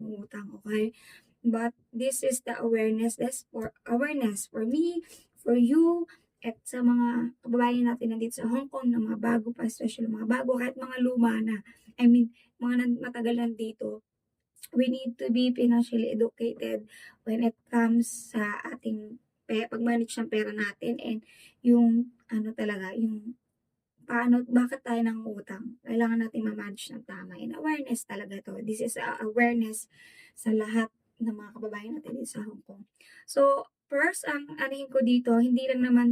utang, okay? But this is the awareness, that's for awareness for me, for you, at sa mga kababayan natin nandito sa Hong Kong na mga bago pa, especially mga bago, kahit mga luma na, I mean, mga matagal nandito, we need to be financially educated when it comes sa ating pag-manage ng pera natin and yung ano talaga, yung paano bakit tayo nangungutang. Kailangan natin ma-manage ng tama and awareness talaga 'to. This is a awareness sa lahat ng mga kababayan natin dito sa Hong Kong. So, first ang anuhin ko dito, hindi lang naman,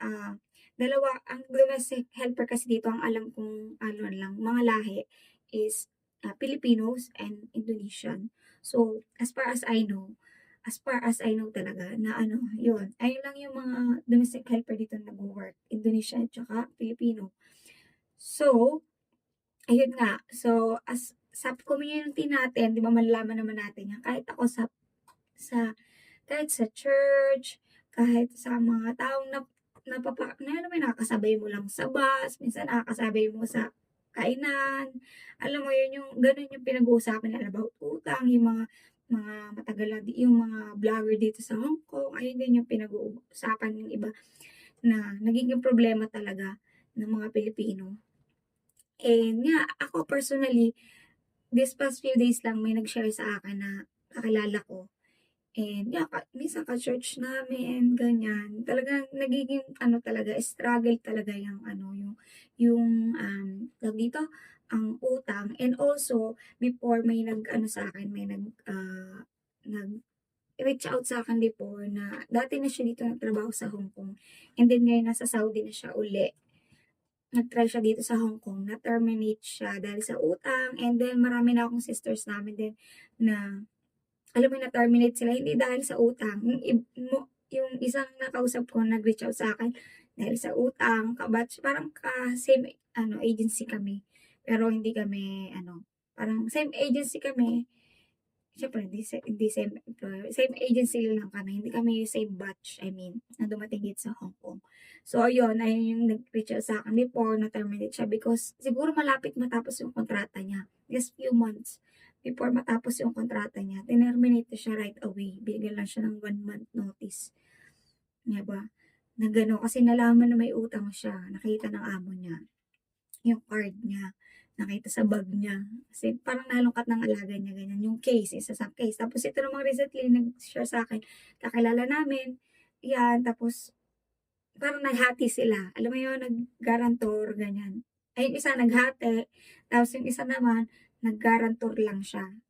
ah, dalawa ang domestic helper kasi dito ang alam kong ano lang, mga lahi is, ah, Filipinos and Indonesian. So, as far as I know as far as I know talaga na ano, yun, ayun lang yung mga domestic helper dito nagwo-work, Indonesian at saka Filipino. So, ayun nga, so as sa community natin, 'di ba malalaman naman natin yan, kahit ako sa sa kahit sa church, kahit sa mga taong nap napapa na alam mo nakakasabay mo lang sa bus, minsan nakakasabay mo sa kainan, alam mo yun, yung gano'n yung pinag-uusapan nila about utang, yung mga mga matagal na di yung mga vlogger dito sa Hong Kong, ayun din yung pinag-uusapan ng iba na nagiging problema talaga ng mga Pilipino. And nga, ako personally, this past few days lang may nag-share sa akin na kakilala ko. And yeah, ka minsan ka-church namin, ganyan. Talagang nagiging ano talaga, struggle talaga yung ano, yung yung, um, dito, ang utang. And also, before may nag-ano sa akin, may nag, ah, nag-reach out sa akin before na dati na siya dito nagtrabaho sa Hong Kong. And then ngayon nasa Saudi na siya uli. Nag-try siya dito sa Hong Kong, na-terminate siya dahil sa utang. And then marami na akong sisters namin din na alam mo na-terminate sila hindi dahil sa utang, yung yung isang nakausap ko nag-reach out sa akin dahil sa utang, ka-batch parang ka-same ano, agency kami. Pero hindi kami ano, parang same agency kami. Siyempre hindi sa hindi same employer, same agency lang kami, hindi kami same batch, I mean, na dumating dito sa Hong Kong. So ayun, ayun yung nag-reach out sa'kin before na-terminate siya because siguro malapit matapos yung kontrata niya, just few months before matapos yung kontrata niya, tinerminate siya right away. Binigyan lang siya ng 1 month notice. 'Di ba? Na gano'n, kasi nalaman na may utang siya, nakita ng amo niya. Yung card niya, nakita sa bag niya. Kasi parang nalungkat ng alaga niya, ganyan. Yung case, isa sa case. Tapos ito namang recently nag-share sa'kin, kakilala namin, 'yan, tapos parang naghati sila. Alam mo yun, nag-guarantor, ganyan. Ay, yung isa naghati, tapos yung isa naman, nag-guarantor lang siya.